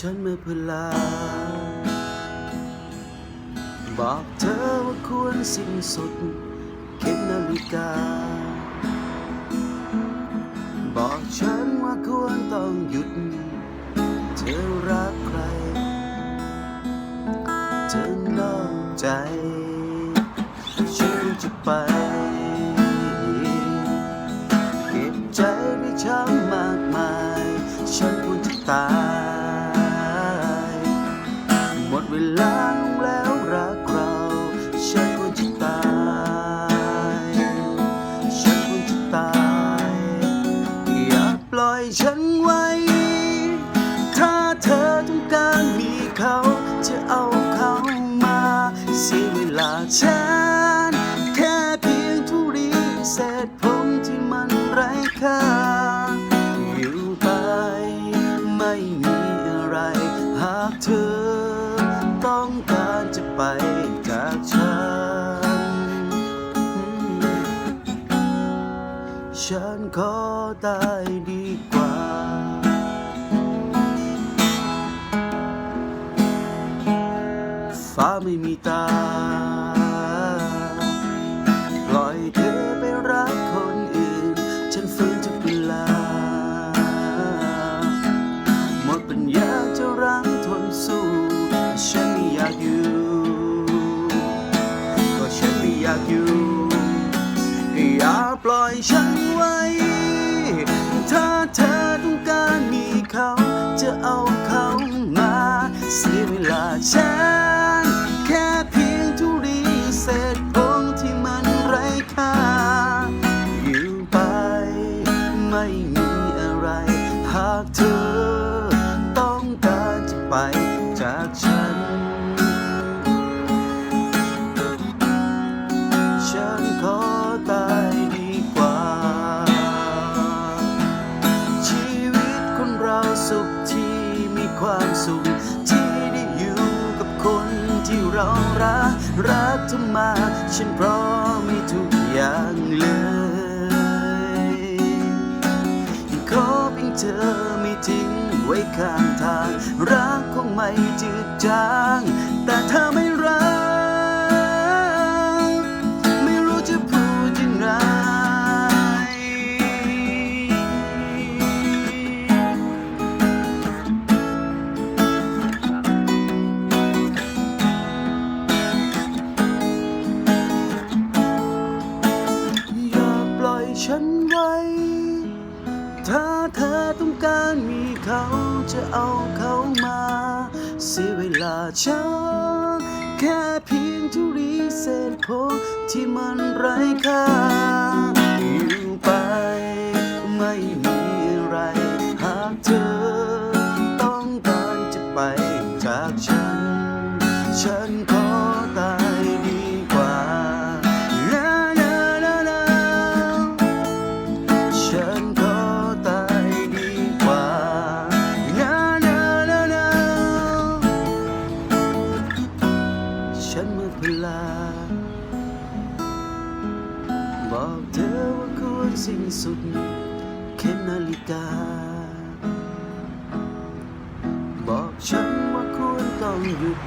ฉันเมื่อพลา บอกเธอว่าควรสิ้นสุดเข็มนาฬิกา บอกฉันว่าควรต้องหยุด เธอรักใคร เธอนอกใจฉันจะไป เก็บใจได้ช้ำมากมาย ฉันควรจะตาย วลาลงแล้วรักเรา ฉันควรจะตาย ฉันควรจะตาย อย่าปล่อยฉันไว้ ถ้าเธอต้องการมีเขา จะเอาเขามาเสียเวลาฉัน จากฉัน ฉันขอตายดีกว่า ฟ้าไม่มีตา อยฉันไว้ ถ้าเธอต้องการมีเขา จะเอาเขามาเสียเวลาฉัน แค่เพียงทุรีเศษผงที่มันไร้ค่า อยู่ไปไม่มีอะไรหากเธอ รารักรักเธอมา ฉันพร้อมมีทุกอย่างเลยขอเพียงเธอไม่ทิ้งไว้ข้างทาง รักคงไม่จืดจาง แต่เธอไม่รัก ฉันไว้ ถ้าเธอต้องการมีเขาจะเอาเขามาเสียเวลาฉันแค่เพียงทุรีเศษผมที่มันไร้ค่าอยู่ไปไม่มีอะไรหากเธอต้องการจะไปจากฉัน ฉัน บอกเธอว่าควรสิ้นสุดเข็มนาฬิกา บอกฉันว่าควรต้องหยุด